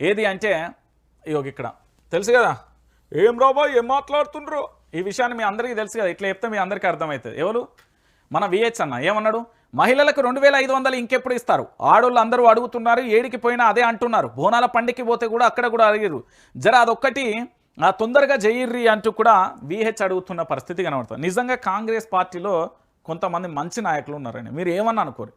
ఏది అంటే ఇగో ఇక్కడ. తెలుసు కదా? ఏం రాబాయ్ ఏం మాట్లాడుతుండ్రు? ఈ విషయాన్ని మీ అందరికీ తెలుసు కదా? ఇట్లా చెప్తే మీ అందరికీ అర్థమవుతుంది ఎవరు? మన విహెచ్ అన్న. ఏమన్నాడు? మహిళలకు రెండు వేల ఐదు వందలు ఇంకెప్పుడు ఇస్తారు? ఆడోళ్ళు అందరూ అడుగుతున్నారు ఏడికి పోయినా అదే అంటున్నారు. బోనాల పండికి పోతే కూడా అక్కడ కూడా అడిగారు జర అదొక్కటి ఆ తొందరగా జయిర్రి అంటూ కూడా విహెచ్ అడుగుతున్న పరిస్థితి కనబడుతుంది. నిజంగా కాంగ్రెస్ పార్టీలో కొంతమంది మంచి నాయకులు ఉన్నారని. మీరు ఏమన్నా అనుకోరు.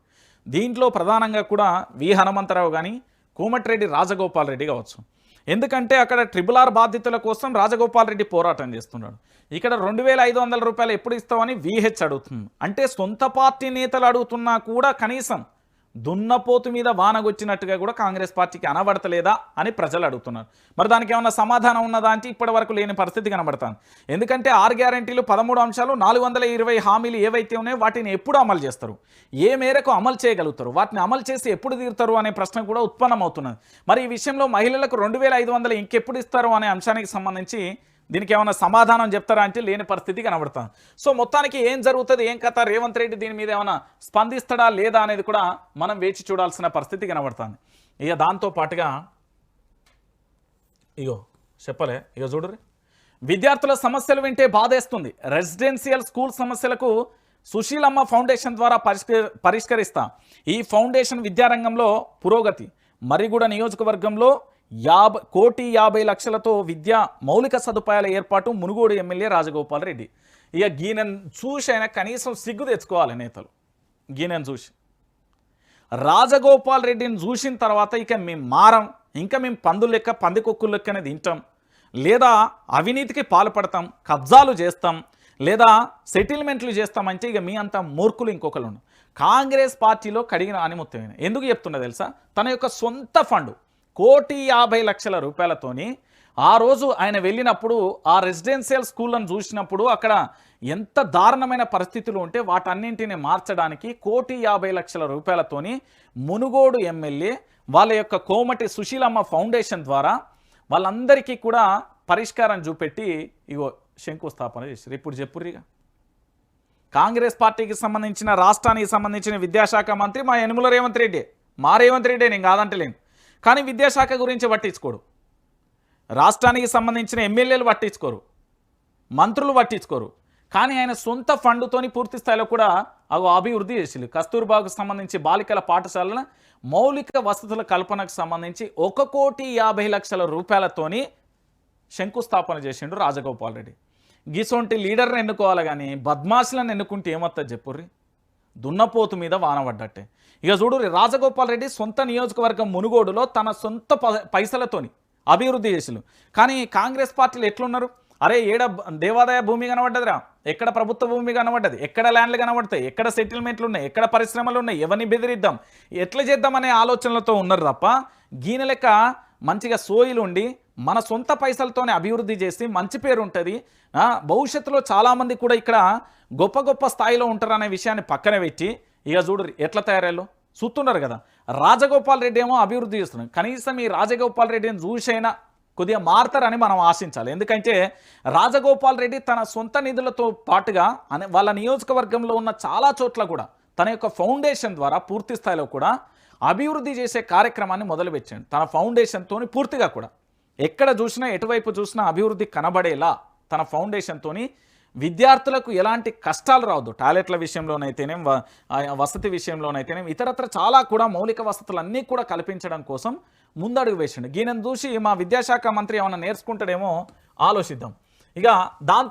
దీంట్లో ప్రధానంగా కూడా వి హనుమంతరావు కానీ కోమటిరెడ్డి రాజగోపాల్ రెడ్డి కావచ్చు. ఎందుకంటే అక్కడ ట్రిబుల్ ఆర్ బాధ్యతల కోసం రాజగోపాల్ రెడ్డి పోరాటం చేస్తున్నాడు. ఇక్కడ రెండు వేల ఐదు వందల రూపాయలు ఎప్పుడు ఇస్తామని విహెచ్ అడుగుతుంది. అంటే సొంత పార్టీ నేతలు అడుగుతున్నా కూడా కనీసం దున్నపోతు మీద వానగొచ్చినట్టుగా కూడా కాంగ్రెస్ పార్టీకి అనబడతలేదా అని ప్రజలు అడుగుతున్నారు. మరి దానికి ఏమన్నా సమాధానం ఉన్నదా అంటే ఇప్పటి వరకు లేని పరిస్థితి కనబడతాను ఎందుకంటే ఆరు గ్యారంటీలు పదమూడు అంశాలు నాలుగు వందల ఇరవై హామీలు ఏవైతే ఉన్నాయో వాటిని ఎప్పుడు అమలు చేస్తారు. ఏ మేరకు అమలు చేయగలుగుతారు? వాటిని అమలు చేసి ఎప్పుడు తీరుతారు అనే ప్రశ్న కూడా ఉత్పన్నమవుతున్నది. మరి ఈ విషయంలో మహిళలకు రెండు వేల ఐదు వందలు ఇంకెప్పుడు ఇస్తారు అనే అంశానికి సంబంధించి దీనికి ఏమైనా సమాధానం చెప్తారా అంటే లేని పరిస్థితి కనబడుతుంది సో మొత్తానికి ఏం జరుగుతుంది ఏం కథ రేవంత్ రెడ్డి దీని మీద ఏమైనా స్పందిస్తాడా లేదా అనేది కూడా మనం వేచి చూడాల్సిన పరిస్థితి కనబడుతుంది. ఇక దాంతో పాటుగా ఇగో చెప్పలే ఇక చూడరు విద్యార్థుల సమస్యలు వింటే బాధేస్తుంది. రెసిడెన్షియల్ స్కూల్ సమస్యలకు సుశీలమ్మ ఫౌండేషన్ ద్వారా పరిష్క పరిష్కరిస్తా. ఈ ఫౌండేషన్ విద్యారంగంలో పురోగతి. మరిగూడ నియోజకవర్గంలో యాభై కోటి యాభై లక్షలతో విద్యా మౌలిక సదుపాయాల ఏర్పాటు మునుగోడు ఎమ్మెల్యే రాజగోపాల్ రెడ్డి. ఇక గీనెన్ చూసి అయినా కనీసం సిగ్గు తెచ్చుకోవాలి నేతలు. గీనెన్ చూసి రాజగోపాల్ రెడ్డిని చూసిన తర్వాత ఇక మేము మారం. ఇంకా మేము పందులు లెక్క పందికొక్కులు లెక్కనే తింటాం. లేదా అవినీతికి పాల్పడతాం కబ్జాలు చేస్తాం లేదా సెటిల్మెంట్లు చేస్తామంటే ఇక మీ అంత మూర్ఖులు ఇంకొకరు కాంగ్రెస్ పార్టీలో కడిగిన ఆనిముత్యమైన ఎందుకు చెప్తున్నా తెలుసా? తన యొక్క సొంత ఫండు. కోటి యాభై లక్షల రూపాయలతోని ఆ రోజు ఆయన వెళ్ళినప్పుడు ఆ రెసిడెన్షియల్ స్కూళ్ళను చూసినప్పుడు అక్కడ ఎంత దారుణమైన పరిస్థితులు ఉంటే వాటన్నింటిని మార్చడానికి కోటి యాభై లక్షల రూపాయలతోని మునుగోడు ఎమ్మెల్యే వాళ్ళ యొక్క కోమటి సుశీలమ్మ ఫౌండేషన్ ద్వారా వాళ్ళందరికీ కూడా పరిష్కారం చూపెట్టి ఇగో శంకుస్థాపన చేశారు. ఇప్పుడు చెప్పుర్రిగా కాంగ్రెస్ పార్టీకి సంబంధించిన రాష్ట్రానికి సంబంధించిన విద్యాశాఖ మంత్రి మా యనుమల రేవంత్ రెడ్డి. మా రేవంత్ రెడ్డి నేను కాదంటలేను. కానీ విద్యాశాఖ గురించి పట్టించుకోడు. రాష్ట్రానికి సంబంధించిన ఎమ్మెల్యేలు పట్టించుకోరు. మంత్రులు పట్టించుకోరు. కానీ ఆయన సొంత ఫండ్తోని పూర్తి స్థాయిలో కూడా అవి అభివృద్ధి చేసింది కస్తూర్బాకు సంబంధించి బాలికల పాఠశాలల మౌలిక వసతుల కల్పనకు సంబంధించి ఒక కోటి యాభై లక్షల రూపాయలతోని శంకుస్థాపన చేసిండు రాజగోపాల్ రెడ్డి. గిసొంటి లీడర్ని ఎన్నుకోవాలి కానీ బద్మాషులను ఎన్నుకుంటే ఏమవుతుంది చెప్పుర్రి? దున్నపోతు మీద వానబడ్డట్టే ఇక చూడు రాజగోపాల్ రెడ్డి సొంత నియోజకవర్గం మునుగోడులో తన సొంత ప- పైసలతోని అభివృద్ధి చేసిలు కానీ కాంగ్రెస్ పార్టీలు ఎట్లున్నారు? అరే ఏడ దేవాదాయ భూమి కనబడ్డదిరా? ఎక్కడ ప్రభుత్వ భూమి కనబడ్డది? ఎక్కడ ల్యాండ్లు కనబడతాయి? ఎక్కడ సెటిల్మెంట్లు ఉన్నాయి ఎక్కడ పరిశ్రమలు ఉన్నాయి ఎవరిని బెదిరిద్దాం? ఎట్లా చేద్దామనే ఆలోచనలతో ఉన్నారు తప్ప గీన లెక్క మంచిగా సోయిలు ఉండి మన సొంత పైసలతోనే అభివృద్ధి చేసి మంచి పేరు ఉంటుంది. భవిష్యత్తులో చాలామంది కూడా ఇక్కడ గొప్ప గొప్ప స్థాయిలో ఉంటారనే విషయాన్ని పక్కన పెట్టి ఇక చూడు ఎట్లా తయారయ్యాలో. చూస్తున్నారు కదా రాజగోపాల్ రెడ్డి ఏమో అభివృద్ధి చేస్తున్నారు కనీసం ఈ రాజగోపాల్ రెడ్డిని చూసైనా కొద్దిగా మారతారని మనం ఆశించాలి. ఎందుకంటే రాజగోపాల్ రెడ్డి తన సొంత నిధులతో పాటుగా అనే వాళ్ళ నియోజకవర్గంలో ఉన్న చాలా చోట్ల కూడా తన యొక్క ఫౌండేషన్ ద్వారా పూర్తి స్థాయిలో కూడా అభివృద్ధి చేసే కార్యక్రమాన్ని మొదలుపెట్టాడు. తన ఫౌండేషన్తో పూర్తిగా కూడా. ఎక్కడ చూసినా ఎటువైపు చూసినా అభివృద్ధి కనబడేలా తన ఫౌండేషన్తో విద్యార్థులకు ఎలాంటి కష్టాలు రావద్దు. టాయిలెట్ల విషయంలోనైతేనేం వసతి విషయంలోనైతేనేం ఇతరత్ర చాలా కూడా మౌలిక వసతులన్నీ కూడా కల్పించడం కోసం ముందడుగు వేసిండు. ఈయనను చూసి మా విద్యాశాఖ మంత్రి ఏమైనా నేర్చుకుంటాడేమో ఆలోచిద్దాం. ఇక దాంతో